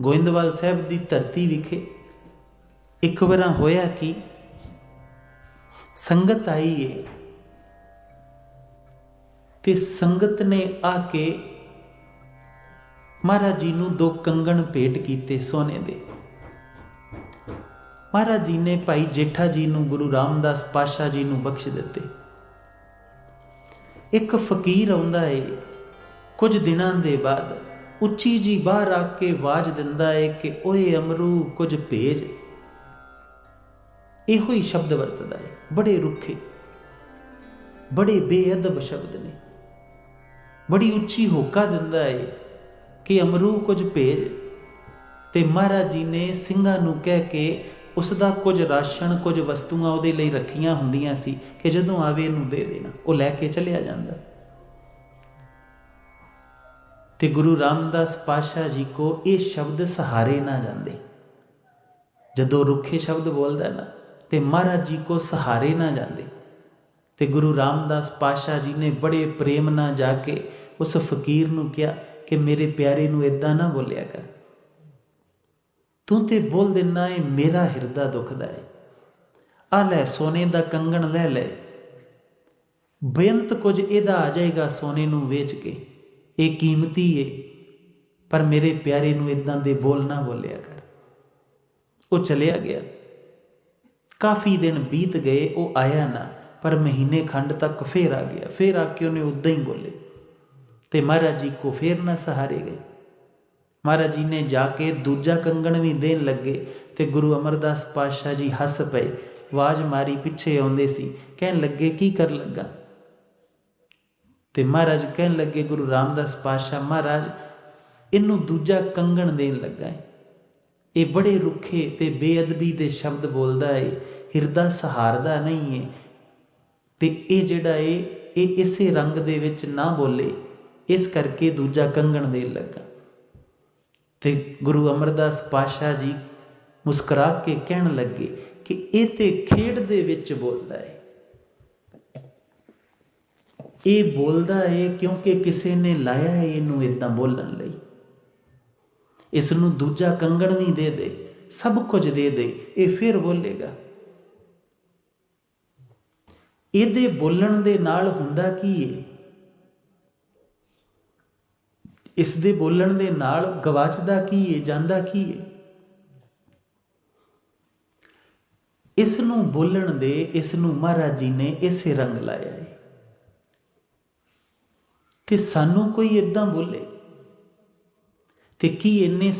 ਗੋਇੰਦਵਾਲ ਸਾਹਿਬ ਦੀ ਧਰਤੀ ਵਿਖੇ ਇੱਕ ਵਾਰ ਹੋਇਆ ਕਿ? ਸੰਗਤ ਆਈ ਏ ਤੇ ਸੰਗਤ ਨੇ ਆ ਕੇ ਮਹਾਰਾਜ ਜੀ ਨੂੰ ਦੋ ਕੰਗਣ ਭੇਟ ਕੀਤੇ ਸੋਨੇ ਦੇ। ਮਹਾਰਾਜ ਜੀ ਨੇ ਭਾਈ ਜੇਠਾ ਜੀ ਨੂੰ ਗੁਰੂ ਰਾਮਦਾਸ ਪਾਸ਼ਾ ਜੀ ਨੂੰ ਬਖਸ਼ ਦਿੱਤੇ। ਇੱਕ ਫਕੀਰ ਆਉਂਦਾ ਏ ਕੁਝ ਦਿਨਾਂ ਦੇ ਬਾਅਦ ਉੱਚੀ ਜੀ ਬਾਹਰ ਆ ਕੇ ਆਵਾਜ਼ ਦਿੰਦਾ ਏ ਕਿ ਓਏ ਅਮਰੂ, ਕੁਝ ਭੇਜ। ਇਹੋ ਹੀ ਸ਼ਬਦ ਵਰਤਦਾ ਹੈ ਬੜੇ ਰੁੱਖੇ, ਬੜੇ ਬੇਅਦਬ ਸ਼ਬਦ ਨੇ। ਬੜੀ ਉੱਚੀ ਹੋਕਾ ਦਿੰਦਾ ਏ ਕਿ ਅਮਰੂ, ਕੁਝ ਭੇਜ। ਤੇ ਮਹਾਰਾਜ ਜੀ ਨੇ ਸਿੰਘਾਂ ਨੂੰ ਕਹਿ ਕੇ ਉਸ ਦਾ ਕੁਝ ਰਾਸ਼ਨ, ਕੁਝ ਵਸਤੂਆਂ ਉਹਦੇ ਲਈ ਰੱਖੀਆਂ ਹੁੰਦੀਆਂ ਸੀ ਕਿ ਜਦੋਂ ਆਵੇ ਇਹਨੂੰ ਦੇ ਦੇਣਾ। ਉਹ ਲੈ ਕੇ ਚਲਿਆ ਜਾਂਦਾ। ਤੇ ਗੁਰੂ ਰਾਮਦਾਸ ਪਾਸ਼ਾ ਜੀ ਕੋ ਇਹ ਸ਼ਬਦ ਸਹਾਰੇ ਨਾ ਜਾਂਦੇ। ਜਦੋਂ ਰੁੱਖੇ ਸ਼ਬਦ ਬੋਲਦਾ ਨਾ, ਤੇ ਮਹਾਰਾਜ ਜੀ ਕੋ ਸਹਾਰੇ ਨਾ ਜਾਂਦੇ। ਤੇ ਗੁਰੂ ਰਾਮਦਾਸ ਪਾਸ਼ਾ ਜੀ ਨੇ ਬੜੇ ਪ੍ਰੇਮ ਨਾਲ ਜਾ ਕੇ ਉਸ ਫਕੀਰ ਨੂੰ ਕਿਹਾ ਕਿ ਮੇਰੇ ਪਿਆਰੇ ਨੂੰ ਇਦਾਂ ਨਾ ਬੋਲਿਆ ਕਰ। ਤੂੰ ਤੇ ਬੋਲ ਦਿੰਨਾ ਏ, ਮੇਰਾ ਹਿਰਦਾ ਦੁਖਦਾ ਏ। ਆ ਲੈ ਸੋਨੇ ਦਾ ਕੰਗਣ ਲੈ ਲੈ। ਬੇਅੰਤ ਕੁਝ ਇਹਦਾ ਆ ਜਾਏਗਾ ਸੋਨੇ ਨੂੰ ਵੇਚ ਕੇ। ਇਹ ਕੀਮਤੀ ਏ, ਪਰ ਮੇਰੇ ਪਿਆਰੇ ਨੂੰ ਇਦਾਂ ਦੇ ਬੋਲ ਨਾ ਬੋਲਿਆ ਕਰ। ਉਹ ਚਲਿਆ ਗਿਆ। ਕਾਫੀ ਦਿਨ ਬੀਤ ਗਏ, ਉਹ ਆਇਆ ਨਾ, ਪਰ ਮਹੀਨੇ ਖੰਡ ਤੱਕ ਫੇਰ ਆ ਗਿਆ। ਫੇਰ ਆ ਕੇ ਉਹਨੇ ਉਦਾਂ ਹੀ ਬੋਲੇ। ਤੇ ਮਹਾਰਾਜ ਜੀ ਕੋ ਫੇਰ ਨਾ ਸਹਾਰੇ ਗਏ। ਮਹਾਰਾਜ ਜੀ ਨੇ ਜਾ ਕੇ ਦੂਜਾ ਕੰਗਣ ਵੀ ਦੇਣ ਲੱਗੇ ਤੇ ਗੁਰੂ ਅਮਰਦਾਸ ਪਾਤਸ਼ਾਹ ਜੀ ਹੱਸ ਪਏ। ਆਵਾਜ਼ ਮਾਰੀ ਪਿੱਛੇ ਆਉਂਦੇ ਸੀ। ਕਹਿਣ ਲੱਗੇ, ਕੀ ਕਰ ਲੱਗਾ? ਤੇ ਮਹਾਰਾਜ ਕਹਿਣ ਲੱਗੇ, ਗੁਰੂ ਰਾਮਦਾਸ ਪਾਤਸ਼ਾਹ ਮਹਾਰਾਜ, ਇਹਨੂੰ ਦੂਜਾ ਕੰਗਣ ਦੇਣ ਲੱਗਾ ਹੈ ਇਹ ਬੜੇ ਰੁੱਖੇ ਤੇ ਬੇਅਦਬੀ ਦੇ ਸ਼ਬਦ ਬੋਲਦਾ ਏ, ਹਿਰਦਾ ਸਹਾਰਦਾ ਨਹੀਂ ਏ। ਤੇ ਇਹ ਜਿਹੜਾ ਏ, ਇਹ ਇਸੇ ਰੰਗ ਦੇ ਵਿੱਚ ਨਾ ਬੋਲੇ, ਇਸ ਕਰਕੇ ਦੂਜਾ ਕੰਗਣ ਦੇਣ ਲੱਗਾ। ਤੇ ਗੁਰੂ ਅਮਰਦਾਸ ਪਾਸ਼ਾ ਜੀ ਮੁਸਕਰਾ ਕੇ ਕਹਿਣ ਲੱਗੇ ਕਿ ਇਹ ਤੇ ਖੇਡ ਦੇ ਵਿੱਚ ਬੋਲਦਾ ਏ। ਇਹ ਬੋਲਦਾ ਏ ਕਿਉਂਕਿ ਕਿਸੇ ਨੇ ਲਾਇਆ ਹੈ ਇਹਨੂੰ ਇਦਾਂ ਬੋਲਣ ਲਈ। ਇਸ ਨੂੰ ਦੂਜਾ ਕੰਗਣ ਵੀ ਦੇ ਦੇ, ਸਭ ਕੁਝ ਦੇ ਦੇ, ਇਹ ਫਿਰ ਬੋਲੇਗਾ। ਇਹਦੇ ਬੋਲਣ ਦੇ ਨਾਲ ਹੁੰਦਾ ਕੀ ਏ? ਇਸ ਦੇ ਬੋਲਣ ਦੇ ਨਾਲ ਗਵਾਚਦਾ ਕੀ ਹੈ ਜਾਂਦਾ ਕੀ ਹੈ ਇਸ ਨੂੰ ਬੋਲਣ ਦੇ ਇਸ ਨੂੰ ਮਹਾਰਾਜ ਜੀ ਨੇ ਇਸੇ ਰੰਗ ਲਾਇਆ ਏ। ਤੇ ਸਾਨੂੰ ਕੋਈ ਇਦਾਂ ਬੋਲੇ ਤੇ ਕੀ ਇੰਨੇ